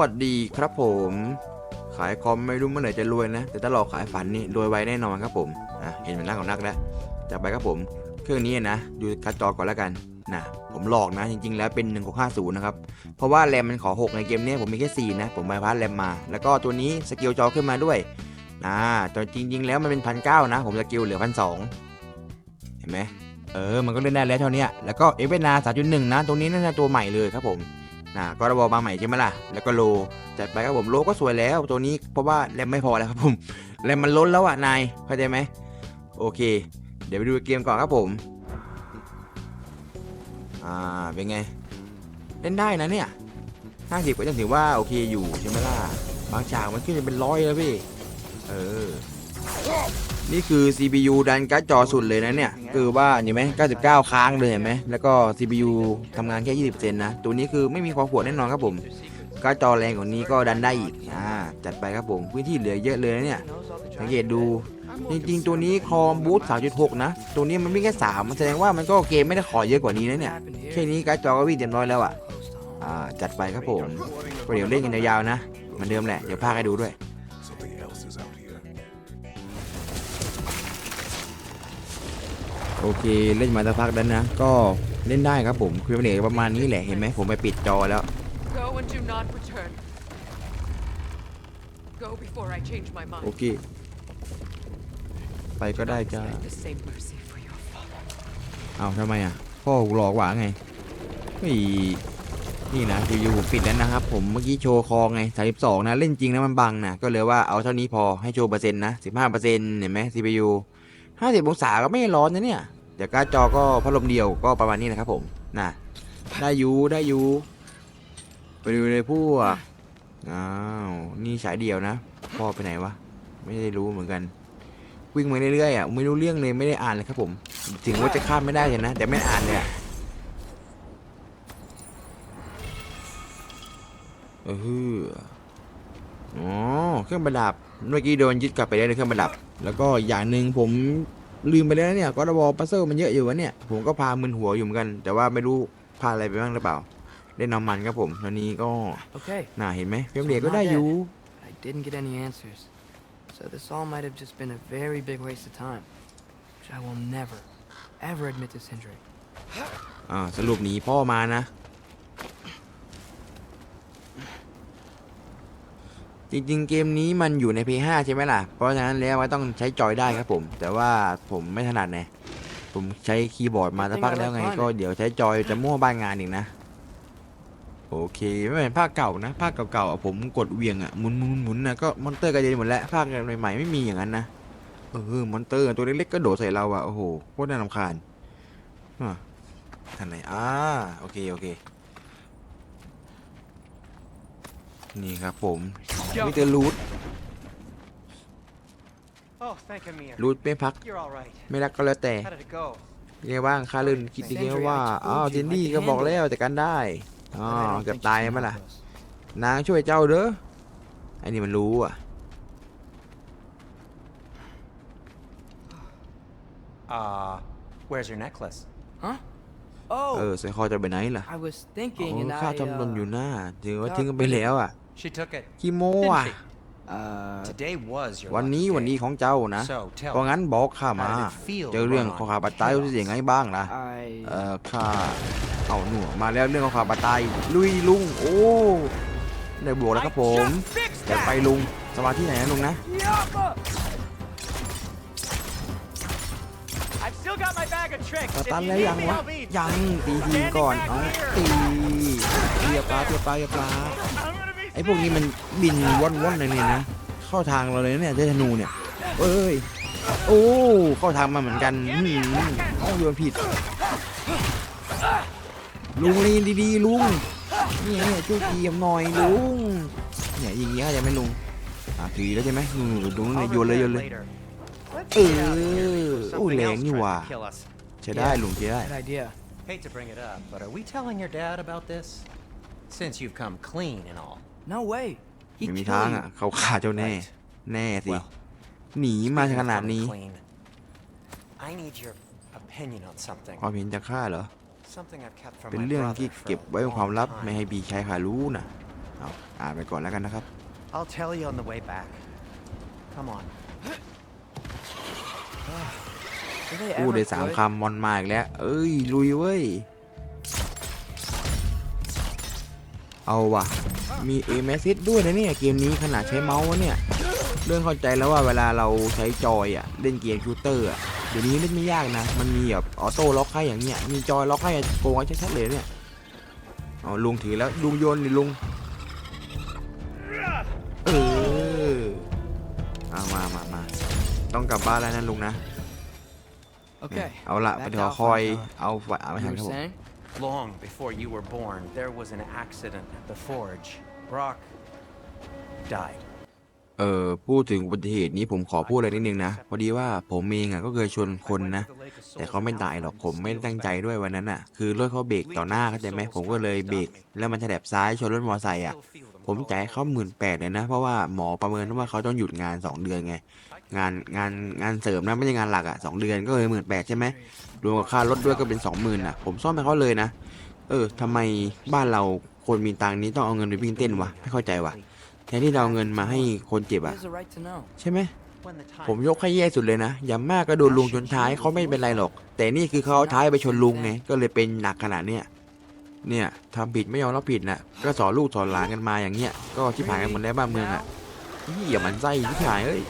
วัสดีครับผม ขายคอมไม่รู้เมื่อไหร่จะรวยนะ แต่ถ้าเราขายฝันนี่รวยไวแน่นอนครับผมอะเห็นเป็นนักของนักแล้วจากไปครับผม เครื่องนี้นะดูการ์ดจอก่อนแล้วกันนะผมหลอกนะจริงๆ แล้วเป็น 1650 นะครับ เพราะว่าแรมมันขอ 6 ในเกมนี้ผมมีแค่ 4 นะ ผมบายพาสแรมมา แล้วก็ตัวนี้สกิลจอขึ้นมาด้วยนะแต่จริง ๆ แล้วมันเป็นพันเนะ ผมสกิลเหลือพันสเห็นไหมเออ มันก็เล่นได้แล้วเท่านี้แล้วก็เอเวนา3.1 นะ ตรงนี้น่าจะตัวใหม่เลยครับผม นะก็ระบบมาใหม่ใช่ไหมล่ะ แล้วก็โลจัดไปครับผมโลก็สวยแล้วตัวนี้เพราะว่าแรมไม่พอแล้วครับผมแรมมันล้นแล้วอะนายเข้าใจไหมโอเค เดี๋ยวไปดูเกมก่อนครับผม อ่าเป็นไง เล่นได้นะเนี่ย50ก็ยังถือว่าโอเคอยู่ใช่ไหมล่ะบางฉากมันขึ้นเป็นร้อยแล้วพี่เออ นี่คือ CPU ดันการ์ดจอสุดเลยนะเนี่ย คือว่าเห็นไหม99 ค้างเลยเห็นไหมแล้วก็ CPU ทำงานแค่ 20%นะ ตัวนี้คือไม่มีความขวดแน่นอนครับผมการ์ดจอแรงกว่านี้ก็ดันได้อีก อ่า จัดไปครับผม พื้นที่เหลือเยอะเลยนะเนี่ย สังเกตดู จริงๆ ตัวนี้คอมบูท3.6 นะ ตัวนี้มันวิ่งแค่3มันแสดงว่ามันก็เกมไม่ได้ขอเยอะกว่านี้นะเนี่ย แค่นี้การ์ดจอก็วิ่งเต็มร้อยแล้วอะ อ่า จัดไปครับผมเดี๋ยวเล่นกันยาวๆนะเหมือนเดิมแหละ เดี๋ยวพาให้ดูด้วย โอเคเล่นมาสักพักแล้วนะ ก็เล่นได้ครับผมคือมันเหลือประมาณนี้แหละเห็นไหมผมไปปิดจอแล้ว Go and do not return. Go before I change my โอ mind. เค ไปก็ได้จ้า Expect the same mercy for your father. เอาทำไมอะ พ่อกูหลอกหว่าไงเฮ้ยนี่นะอยู่ๆผมปิดแล้วนะครับ ผมเมื่อกี้โชว์คอไง32นะ เล่นจริงนะมันบังนะก็เลยว่าเอาเท่านี้พอให้โชว์เปอร์เซ็นต์นะ15เปอร์เซ็นต์เห็นไหม CPU 50 องศาก็ไม่ร้อนนะเนี่ยเดี๋ยวการจอก็พัดลมเดียวก็ประมาณนี้นะครับผมนะได้ยูได้ยูไปดูเลยพวกอ้าวนี่ฉายเดียวนะ พ่อไปไหนวะ ไม่ได้รู้เหมือนกัน วิ่งมาเรื่อยๆอะไม่รู้เรื่องเลยไม่ได้อ่านเลยครับผม ถึงว่าจะข้ามไม่ได้เลยนะ แต่ไม่อ่านเลยอะเออ อ๋อเครื่องประดับเมื่อกี้โดนยึดกลับไปได้เลยเครื่องประดับ แล้วก็อย่างหนึ่งผมลืมไปแล้วนะเนี่ยก็ระบอปัซเซิลมันเยอะอยู่วะเนี่ยผมก็พามึนหัวอยู่เหมือนกัน แต่ว่าไม่รู้พาอะไรไปบ้างหรือเปล่าเล่นน้ำมันครับผมตอนนี้ก็ Okay, น่าเห็นไหมเฟรมเรทก็ได้อยู่ I didn't get any answers. So this all might have just been a very big waste of time. Which I will never, ever admit to Sindri. อ่าสรุปหนีพ่อมานะ จริงๆ เกมนี้มันอยู่ใน P5 ใช่ไหมล่ะ เพราะฉะนั้นแล้วมันต้องใช้จอยได้ครับผม แต่ว่าผมไม่ถนัดไงผมใช้คีย์บอร์ดมาสักพักแล้วไง ก็เดี๋ยวใช้จอยจะมั่วบ้านงานอีกนะ โอเคไม่เป็นภาคเก่านะ ภาคเก่าๆอะผมกดเหวียงอะหมุนหมุนหมุนนะก็มอนเตอร์กระเด็นหมดแล้วภาคใหม่ๆไม่มีอย่างนั้นนะเออมอนเตอร์ตัวเล็กๆก็โดดใส่เราอะโอ้โหโคตรน่ารำคาญอะทางไหนอ่าโอเคโอเค นี่ครับผมมิเตอร์รูท Oh, thank Amir. รูทไม่พัก You're all right. ไม่รักก็แล้วแต่ How did it go? ยังไงบ้างค่าลื่นคิดดีไงว่าอ้าวเจนนี่ก็บอกแล้วแต่กันได้อ๋อ But I don't เกือบ think ตาย she ไหม can ล่ะ help us. นางช่วยเจ้าเด้อไอ้นี่มันรู้อะ Uh, where's your necklace? Huh? เอ Oh, อใส่คอจะไปไหนล่ะ I was โอ้ thinking and ข้า I, ทำหล่นอยู่ uh, หน้าถือว่า got ทิ้งกันไปแล้วอะ She took it. ขี้โม Didn't อะ she? uh, Today was your วัน lucky นี้ day. วันนี้ของเจ้านะ So, tell เพราะ me, งั้นบอกข้ามา How did it feel เจอเรื่อง to run ของ on ข้าบัตไตรู้สึกยังไงบ้างล่ะ I, เอ่อข้าเอาหนูมาแล้วเรื่องของข้าบัตไตลุยลุง โอ้ได้บวกแล้วครับผมเดี๋ยวไปลุงสมาธิไหนนะลุงนะ I've still got my bag of tricks. ส If ตัน you แล้ว need ยัง me, วะ I'll be. ยังตีทีก่อนเอาตีเทียบปลาเทียบปลาเทียบปลา I'm gonna be ไอ้พวกนี้มันบินว่อนๆเลยเนี่ยนะ เข้าทางเราเลยเนี่ยเจ้าธนูเนี่ยเอ้ย โอ้ เข้าทางมาเหมือนกันอืมเอาโยนผิด ลุงลีนดีๆลุงเนี่ยเนี่ยช่วยทีมหน่อยลุง เนี่ยยิงเงี้ยจะไม่ลุง อะทีแล้วใช่ไหมลุงลุง I'll โยนเลยโยนเลย later. Let's Ừ, get out of here before ôi, something lẹ else như tries to hòa. kill us. ใช้ได้ลุงใช้ได้ Good idea. Hate to bring it up, but are we telling your dad about this? Since you've come clean and all. No way. ไม่ He'd มี kill ทาง you. อะ เขาฆ่าเจ้าแน่ Right. แน่สิ Well, หนีมา speaking ข of นาด coming นี้ clean, I need your opinion on something. ความเห็นจะฆ่าเหรอ Something I've kept from เป็น my เรื่อง brother ที่ for เก็บ a ไว้เป็นความ long ลับ time. ไม่ให้บีชายขารู้นะเอาอ่านไปก่อนแล้วกันนะครับ I'll tell you on the way back. Come on. Were they พูด ever ได้สาม good? คำมอนมาอีกแล้ว เอ้ย ลุยเว้ย เอาว่ะ มีเอเมซิดด้วยนะเนี่ยเกมนี้ขนาดใช้เมาส์วะเนี่ย เรื่องเข้าใจแล้วว่าเวลาเราใช้จอยอะเล่นเกมชูตเตอร์อะเดี๋ยวนี้เล่นไม่ยากนะ มันมีแบบออโต้ล็อกให้อย่างเงี้ย มีจอยล็อกให้โกงไว้ชัดๆเลยเนี่ยเอาลุงถือแล้วลุงโยนดิลุง เออเอามามามาต้องกลับบ้านแล้วนะลุงนะ Okay. เอาละไป back เดี๋ to ยวคอย Alpha. เอาไฟเอาไป You หัน were ครับผม saying? Long before you were born, there was an accident at the forge. Brock died. เออพูดถึงอุบัติเหตุนี้ผมขอพูดอะไรนิดนึงนะ พอดีว่าผมเองอะก็เคยชนคนนะ แต่เขาไม่ตายหรอกผมไม่ได้ตั้งใจด้วยวันนั้นอะ คือรถเขาเบรกต่อหน้าเข้าใจไหมผมก็เลยเบรกแล้วมันฉลับซ้ายชนรถมอเตอร์ไซค์อะ ผมจ่ายเขาหมื่นแปดเลยนะ เพราะว่าหมอประเมินว่าเขาต้องหยุดงาน 2 เดือนไง งานงานงานเสริมนะไม่ใช่งานหลักอะสองเดือนก็เลยหมื่นแปดใช่ไหม รวมกับค่ารถด้วยก็เป็นสองหมื่นอะ ผมซ่อมให้เขาเลยนะ เออทำไมบ้านเราคนมีตังนี้ต้องเอาเงินไปวิ่งเต้นวะไม่เข้าใจวะแทนที่เราเอาเงินมาให้คนเจ็บอะใช่ไหมผมยกให้แย่สุดเลยนะอย่างมากก็โดนลุงชนท้ายเขาไม่เป็นไรหรอก แต่นี่คือเขาเอาท้ายไปชนลุงไงก็เลยเป็นหนักขนาดเนี้ยเนี่ยทำผิดไม่ยอมรับผิดน่ะก็สอนลูกสอนหลานกันมาอย่างเงี้ยก็ชิบหายกันหมดแล้วบ้านเมืองอะนี่อย่ามันไส้ชิบหายเอ้ย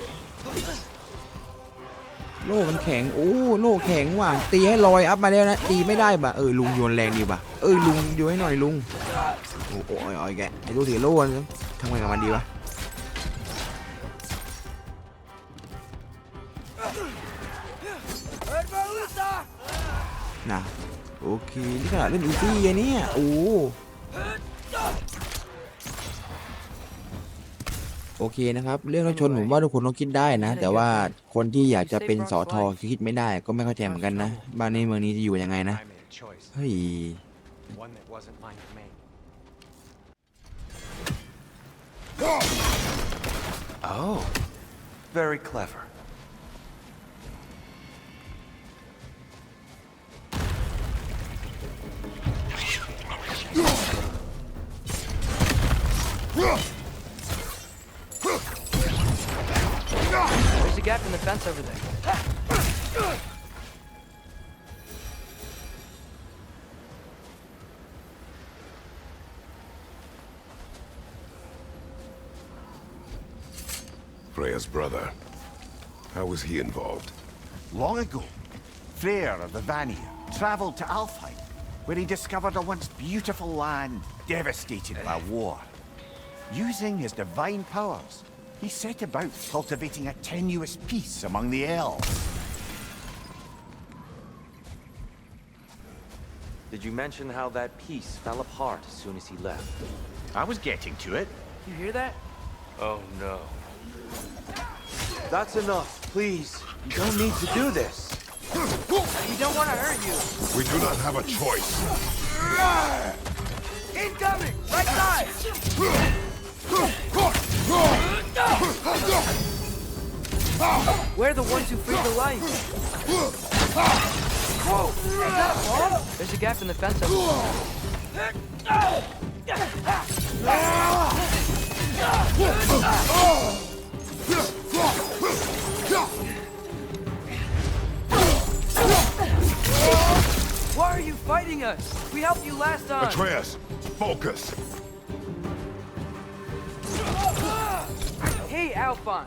โล่มันแข็ง โอ้ โล่แข็งว่ะ ตีให้ลอยอัพมาแล้วนะ ตีไม่ได้ป่ะ เออลุงโยนแรงดีป่ะ เออลุงโยนให้หน่อยลุง โอ้โอ้ยโอ้ยแก ไอ้ตัวถือโล่นทำไงกับมันดีวะนะโอเค นี่ขนาดเล่นอีซี่อะเนี่ย โอ้ โอเคนะครับ เรื่องรถชนผมว่าทุกคนต้องคิดได้นะ แต่ว่าคนที่อยากจะเป็นสอทอคิดไม่ได้ ก็ไม่เข้าใจเหมือนกันนะ บ้านนี้เมืองนี้จะอยู่ยังไงนะ I made a choice, เฮ้ย one that wasn't mine to make. Oh, very clever. A gap in the fence over there. Freya's brother. How was he involved? Long ago, Freyr of the Vanir travelled to Alfheim, where he discovered a once beautiful land devastated by war. Using his divine powers, he set about cultivating a tenuous peace among the elves. Did you mention how that peace fell apart as soon as he left? I was getting to it. You hear that? Oh no. That's enough, please. You don't need to do this. We don't want to hurt you. We do not have a choice. Incoming! Right side! We're the ones who freed the light. Whoa! There's a gap in the fence there. Why are you fighting us? We helped you last time. Atreus, focus. Hey, Alphon.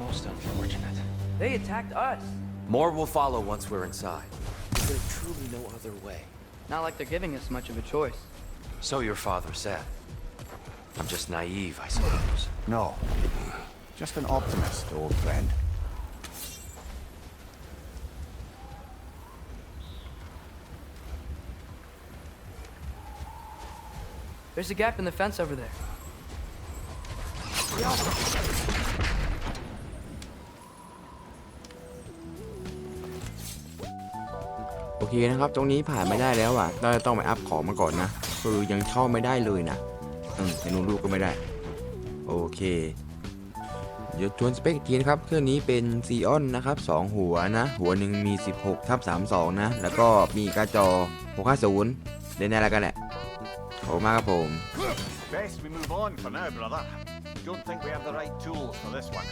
Most unfortunate. They attacked us. More will follow once we're inside. there truly no other way? Not like they're giving us much of a choice. So your father said. I'm just naive, I suppose. No. Just an optimist, old friend. There's a gap in the fence over there. โอเคนะครับ ตรงนี้ผ่านไม่ได้แล้วอ่ะเราจะต้องไปอัพของมาก่อนนะ คือยังเข้าไม่ได้เลยนะอืมแต่หนูลูกก็ไม่ได้ โอเค เดี๋ยวทวนสเปคทีนะครับ เครื่องนี้เป็นซีออนนะครับ 2 หัวนะ หัวหนึ่งมี 16ทับ32 นะ แล้วก็มีกร์ดจอ 650 เล่นได้แล้วกันแหละขอบคุณมากครับผม Best we move on for now, brother. Don't think we have the right tools for this one.